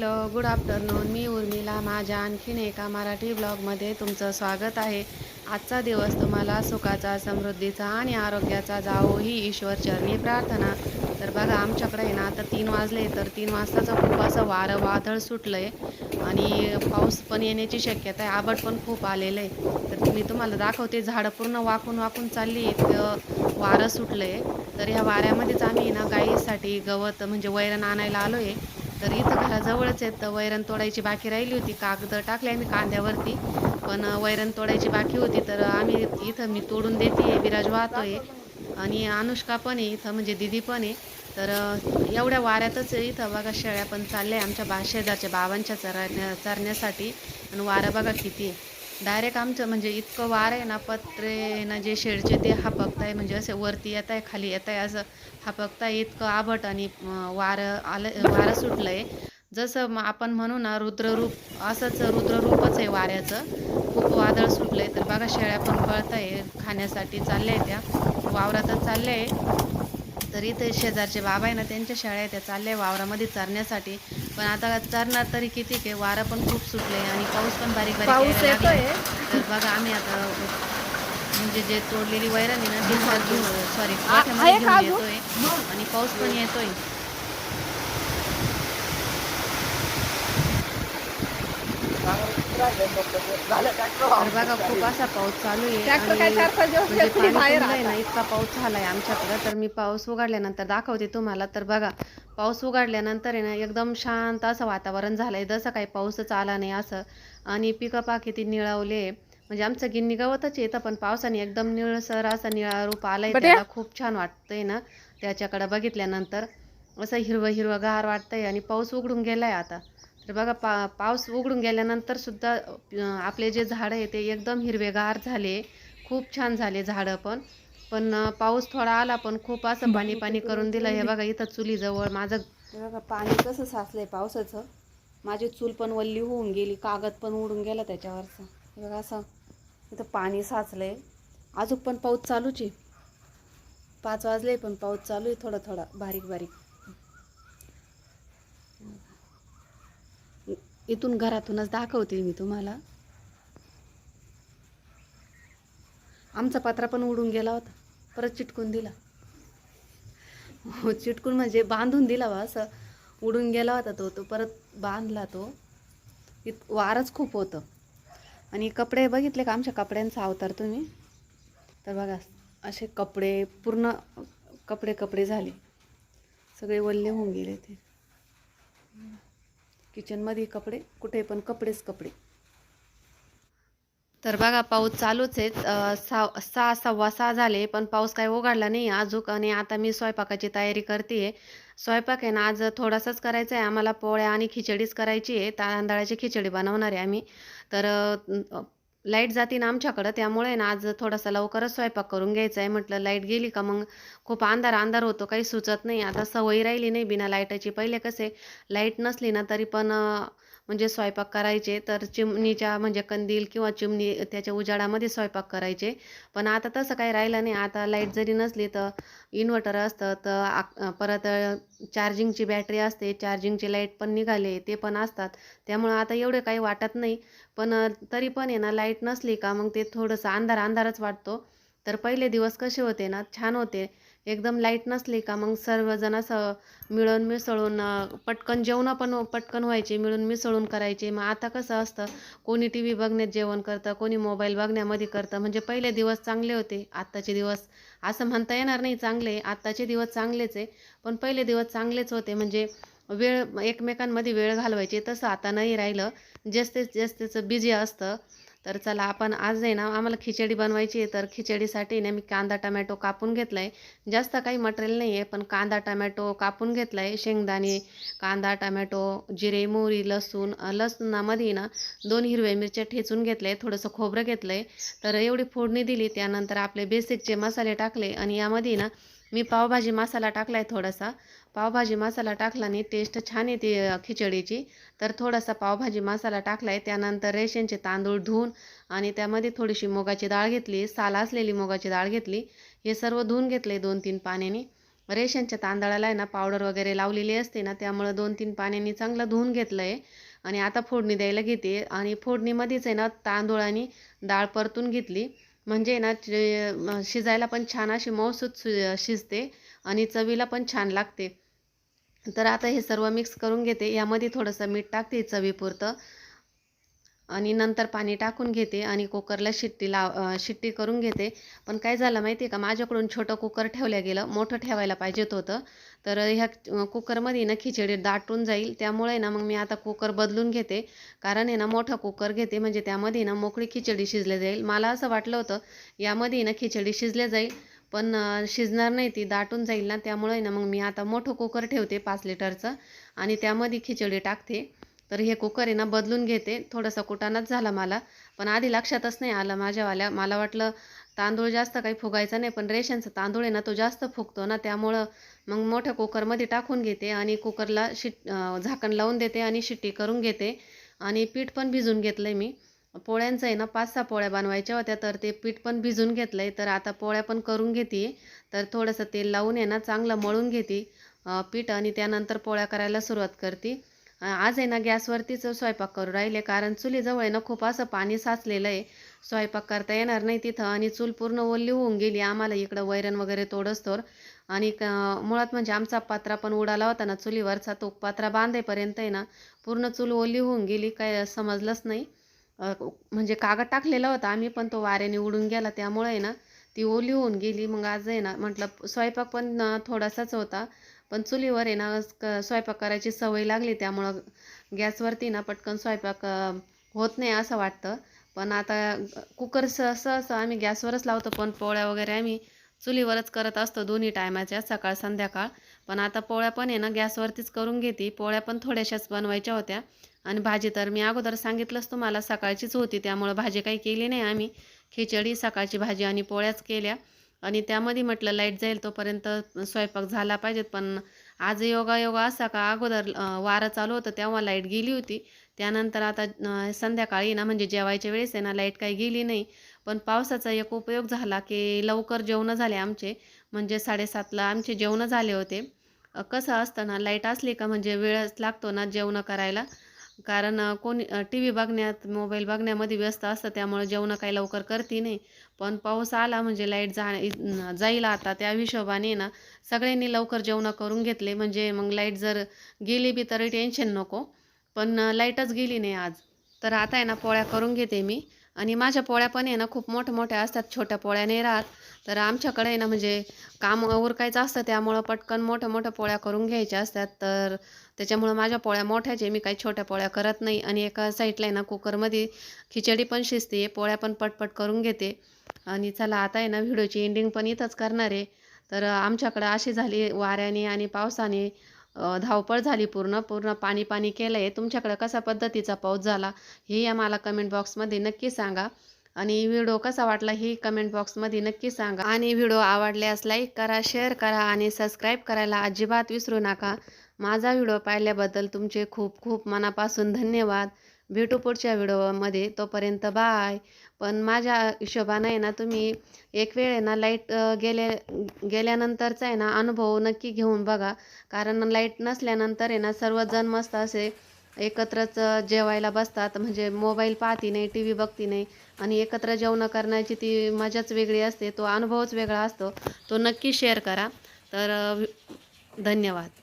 Hello good afternoon मी उर्मिला. माझ्या आणखीन एका मराठी ब्लॉगमध्ये तुमचं स्वागत आहे. आजचा दिवस तुम्हाला सुखाचा समृद्धीचा आणि आरोग्याचा जावो ही ईश्वर चरणी प्रार्थना. तर बघा आमच्याकडे आहे ना आता तीन वाजले तर तीन वाजताचं खूप असं वारं वादळ सुटलं आहे आणि पाऊस पण येण्याची शक्यता आहे. आबट पण खूप आलेलं आहे तर मी तुम्हाला दाखवते झाडं पूर्ण वाकून वाकून चालली आहेत. वारं सुटलं आहे तर ह्या वाऱ्यामध्येच आम्ही ना गाईसाठी गवत म्हणजे वैरण आणायला आलो आहे तर इथं घराजवळच आहेत. तर वैरण तोडायची बाकी राहिली होती. कागद टाकले आम्ही कांद्यावरती. पण वैरण तोडायची बाकी होती. तर आम्ही इथं मी तोडून देते. विराज वाहतोय. आणि अनुष्का पण आहे इथं म्हणजे दिदी पण आहे. तर एवढ्या वाऱ्यातच इथं. बघा शेळ्या पण चालल्या आमच्या बा शेजारच्या बाबांच्या चरण्या चरण्यासाठी. आणि वारं बघा किती आहे. डायरेक्ट आमचं म्हणजे इतकं वार आहे ना पत्रे ना जे शेडचे ते हापकताय म्हणजे असे वरती येत आहे खाली येत आहे असं हापकताय इतकं आभट आणि वारं आलं वारं सुटलं आहे जसं आपण म्हणू ना रुद्ररूप असंच रुद्ररूपच आहे वाऱ्याचं. खूप वादळ सुटलं आहे तर बघा शेळ्या पण पळत आहे खाण्यासाठी चालल्या आहे त्या. वावरातच चालल्या आहे. तर इथे शेजारचे बाबा आहे ना त्यांच्या शेळ्या आहे त्या चालल्या आहे वावरामध्ये चरण्यासाठी. पण आता चरणार तरी किती आहे वारं पण खूप सुटले आणि पाऊस पण बारीक बारीक. येतोय तर बघा आम्ही आता म्हणजे जे तोडलेली वैरण आहे ना ती सॉरी घेऊन का? येतोय आणि पाऊस पण येतोय बघा खूप असा पाऊस चालू आहे म्हणजे बाहेर ना. इतका पाऊस झालाय आमच्याकडं. तर मी पाऊस उघडल्यानंतर दाखवते तुम्हाला. तर बघा पाऊस उघडल्यानंतर आहे ना एकदम शांत असं वातावरण झालंय. जसं काही पाऊसच आला नाही असं. आणि पिकं पा किती निळवले. म्हणजे आमचं गिन्नी गवतच येतं पण पावसाने एकदम निळसर असा निळा रूप आलाय? त्याला खूप छान वाटतंय ना त्याच्याकडं बघितल्यानंतर. असं हिरवं हिरवं गार वाटतंय आणि पाऊस उघडून गेलाय आता. तर बघा पा पाऊस उघडून गेल्यानंतर सुद्धा अं, आपले जे झाडं आहे ते एकदम हिरवेगार झाले. खूप छान झाले झाडं पण. पण पाऊस थोडा आला पण खूप असं पाणी पाणी करून दिलं. हे बघा इथं चुलीजवळ माझं हे बघा पाणी कसं साचलंय पावसाचं. माझी चूल पण वल्ली होऊन गेली कागद पण उडून गेला त्याच्यावरचं. हे बघा असं इथं पाणी साचलंय. अजून पण पाऊस चालूच आहे. पाच वाजले पण पाऊस चालू आहे थोडा थोडा बारीक बारीक इथून घरातूनच दाखवते मी तुम्हाला. आमचा पत्रा पण उडून गेला होता. परत चिटकून दिला. हो चिटकून म्हणजे बांधून दिला बा असं. उडून गेला होता तो तो परत बांधला तो. इत वारच खूप होतं. आणि कपडे बघितले का आमच्या कपड्यांचा अवतार तुम्ही? तर बघा असे कपडे पूर्ण कपडे कपडे झाले. सगळे वल्ले होऊन गेले ते. किचनमध्ये कपडे कुठे पण कपडेच कपडे. तर बघा पाऊस चालूच आहे सहा सहा सव्वा सहा झाले पण पाऊस काही उघडला नाही अजूक आणि आता मी स्वयंपाकाची तयारी करते स्वयंपाक आहे ना आज थोडासाच करायचा आहे. आम्हाला पोळ्या आणि खिचडीच करायची आहे. तांदळाची खिचडी बनवणार आहे आम्ही. तर लाइट जाते ना आमच्याकडं त्यामुळे ना आज थोडासा लवकरच स्वयंपाक करून घ्यायचा आहे म्हटलं लाइट गेली का मग? खूप अंधार अंधार होतो काही सुचत नाही. आता सवय राहिली नाही बिना लाईटाची. पहिले कसे लाइट नसली ना तरी पण म्हणजे स्वयंपाक करायचे. तर चिमणीच्या म्हणजे कंदील किंवा चिमणी त्याच्या उजाडामध्ये स्वयंपाक करायचे. पण आता तसं काही राहिलं नाही. आता लाइट जरी नसली तर इन्व्हर्टर असतं तर आ- परत चार्जिंगची बॅटरी असते. चार्जिंगची लाइट पण निघाले ते पण असतात. त्यामुळं आता एवढे काही वाटत नाही. पण तरी पण आहे ना लाइट नसली का मग ते थोडंसं अंधार अंधारच वाटतो. तर पहिले दिवस कसे होते ना छान होते. एकदम लाइट नसली का मग सर्वजण असं मिळून मिसळून पटकन जेवणं पण पटकन व्हायचे मिळून मिसळून करायचे. मग आता कसं असतं कोणी टी व्ही बघण्यात जेवण करतं कोणी मोबाईल बघण्यामध्ये करतं. म्हणजे पहिले दिवस चांगले होते आत्ताचे दिवस. असं म्हणता येणार नाही चांगले आत्ताचे दिवस चांगलेच आहे. पण पहिले दिवस चांगलेच होते. म्हणजे वेळ एकमेकांमध्ये वेळ घालवायचे. तसं आता नाही राहिलं. जास्तीत जास्तीचं बिझी असतं. तर चला आपण आज आहे ना आम्हाला खिचडी बनवायची आहे. तर खिचडीसाठी ना मी कांदा टमॅटो कापून घेतला आहे जास्त काही मटेरियल नाही आहे पण कांदा टमॅटो कापून घेतला आहे शेंगदाणे कांदा टमॅटो जिरे मोहरी लसूण लसूणामध्ये लसणामध्ये ना दोन हिरव्या मिरच्या ठेचून घेतलं आहे थोडंसं खोबरं घेतलं आहे तर एवढी फोडणी दिली. त्यानंतर आपले बेसिकचे मसाले टाकले. आणि यामध्ये ना मी पावभाजी मसाला टाकला आहे थोडासा. पावभाजी मसाला टाकला आणि टेस्ट छान येते खिचडीची. तर थोडासा पावभाजी मसाला टाकला आहे त्यानंतर रेशनचे तांदूळ धुवून आणि त्यामध्ये थोडीशी मुगाची डाळ घेतली साल असलेली मुगाची डाळ घेतली. हे सर्व धुवून घेतले दोन तीन पाण्याने. रेशनच्या तांदळाला आहे ना पावडर वगैरे लावलेली असते ना त्यामुळं दोन तीन पाण्याने चांगलं धुवून घेतलं आहे आणि आता फोडणी द्यायला घेते आणि फोडणीमध्येच आहे ना तांदूळ आणि डाळ परतून घेतली. म्हणजे ना शिजायला पण छान अशी मऊसूत शि शिजते आणि चवीला पण छान लागते. तर आता हे सर्व मिक्स करून घेते. यामध्ये थोडंसं मीठ टाकते चवीपुरतं. आणि नंतर पाणी टाकून घेते आणि कुकरला शिट्टी लाव शिट्टी करून घेते. पण काय झालं माहिती आहे का? माझ्याकडून छोटं कुकर ठेवलं गेलं. मोठं ठेवायला पाहिजेत होतं. तर ह्या कुकरमध्ये ना खिचडी दाटून जाईल. त्यामुळे ना मग मी आता कुकर बदलून घेते. कारण आहे ना मोठा कुकर घेते. म्हणजे त्यामध्ये ना मोकळी खिचडी शिजली जाईल. मला असं वाटलं होतं यामध्ये ना खिचडी शिजली जाईल. पण शिजणार नाही ती दाटून जाईल ना त्यामुळे ना मग मी आता मोठं कुकर ठेवते पाच लिटरचं आणि त्यामध्ये खिचडी टाकते. तर हे कुकर आहे ना बदलून घेते. थोडासा कुटाणाच झाला मला पण आधी लक्षातच नाही आलं माझ्यावाल्या. मला वाटलं तांदूळ जास्त काही फुगायचा नाही पण रेशनचा तांदूळ आहे ना तो जास्त फुगतो ना त्यामुळं मग मोठ्या कुकरमध्ये टाकून घेते आणि कुकरला शिट झाकण लावून देते आणि शिट्टी करून घेते. आणि पीठ पण भिजून घेतलं आहे मी. पोळ्यांचं आहे ना पाच सहा पोळ्या बनवायच्या होत्या तर ते पीठ पण भिजून घेतलं आहे तर आता पोळ्या पण करून घेते. तर थोडंसं तेल लावून आहे ना चांगलं मळून घेते पीठ आणि त्यानंतर पोळ्या करायला सुरुवात करते. आज आहे ना गॅसवरतीच स्वयंपाक करू राहिले कारण चुलीजवळ आहे ना खूप असं पाणी साचलेलं आहे. स्वयंपाक करता येणार नाही तिथं आणि चूल पूर्ण ओली होऊन गेली आम्हाला इकडं वैरण वगैरे तोडस्तोर आणि क मुळात म्हणजे आमचा पात्रा पण उडाला होता ना चुलीवरचा तो पात्रा बांधेपर्यंत आहे ना पूर्ण चूल ओली होऊन गेली काय समजलंच नाही. म्हणजे कागद टाकलेला होता आम्ही पण तो वाऱ्याने उडून गेला. त्यामुळे आहे ना ती ओली होऊन गेली. मग आज आहे ना म्हटलं स्वयंपाक पण थोडासाच होता. पण चुलीवर आहे ना क- स्वयंपाक करायची सवय लागली. त्यामुळं गॅसवरती ना पटकन स्वयंपाक होत नाही असं वाटतं. पण आता कुकर स सहसा आम्ही गॅसवरच लावतो. पण पोळ्या वगैरे आम्ही चुलीवरच करत असतो दोन्ही टायमाच्या सकाळ संध्याकाळ. पण आता पोळ्या पण आहे ना गॅसवरतीच करून घेते. पोळ्या पण थोड्याशाच बनवायच्या होत्या. आणि भाजी तर मी अगोदर सांगितलंच तुम्हाला सकाळचीच होती. त्यामुळं भाजी काही केली नाही आम्ही. खिचडी सकाळची भाजी आणि पोळ्याच केल्या. आणि त्यामध्ये म्हटलं लाइट जाईल तोपर्यंत स्वयंपाक झाला पाहिजेत. पण आज योगायोगा असा का अगोदर वारं चालू होतं तेव्हा लाइट गेली होती. त्यानंतर आता संध्याकाळी ना म्हणजे जेवायच्या वेळेस आहे ना लाइट काही गेली नाही. पण पावसाचा एक उपयोग झाला की लवकर जेवणं झाले आमचे. म्हणजे साडेसातला आमचे जेवणं झाले होते. कसं असतं ना लाइट असली का म्हणजे वेळच लागतो ना जेवणं करायला. कारण कोणी टी व्ही बघण्यात मोबाईल बघण्यामध्ये व्यस्त असतं त्यामुळे जेवणं काही लवकर करते नाही. पण पाऊस आला म्हणजे लाइट जा जाईल आता त्या हिशोबाने ना सगळ्यांनी लवकर जेवणं करून घेतले. म्हणजे मग लाइट जर गेली बी तरी टेन्शन नको. पण लाईटच गेली नाही आज. तर आता आहे ना पोळ्या करून घेते मी. आणि माझ्या पोळ्या पण आहे ना खूप मोठ्या मोठ्या असतात छोट्या पोळ्या नाही राहत. तर आमच्याकडे आहे ना म्हणजे काम उरकायचं असतं त्यामुळं पटकन मोठ्या मोठ्या पोळ्या करून घ्यायच्या असतात. तर त्याच्यामुळं माझ्या पोळ्या मोठ्याचे मी काही छोट्या पोळ्या करत नाही. आणि एका साईडला आहे ना कुकरमध्ये खिचडी पण शिजते पोळ्या पण पटपट करून घेते. आणि चला आता आहे ना व्हिडिओची एंडिंग पण इथंच करणार आहे. तर आमच्याकडं अशी झाली वाऱ्याने आणि पावसाने. धावपळ झाली पूर्ण पूर्ण पाणी पाणी केलं आहे तुमच्याकडं कसा पद्धतीचा पाऊस झाला हे आम्हाला कमेंट बॉक्समध्ये नक्की सांगा. आणि व्हिडिओ कसा वाटला ही कमेंट बॉक्समध्ये नक्की सांगा. आणि व्हिडिओ आवडल्यास लाईक करा शेअर करा आणि सबस्क्राईब करायला अजिबात विसरू नका. माझा व्हिडिओ पाहिल्याबद्दल तुमचे खूप खूप मनापासून धन्यवाद. भेटू पुढच्या व्हिडिओमध्ये. तोपर्यंत बाय पण माझ्या हिशोबानं आहे ना तुम्ही एक वेळ आहे ना लाइट गेले गेल्यानंतरचा आहे ना अनुभव नक्की घेऊन बघा. कारण लाइट नसल्यानंतर आहे ना सर्वजण मस्त असे एकत्रच जेवायला बसतात. म्हणजे मोबाईल पाहती नाही टी व्ही बघती नाही. आणि एकत्र जेवणं करण्याची ती मजाच वेगळी असते. तो अनुभवच वेगळा असतो. तो नक्की शेअर करा. तर धन्यवाद.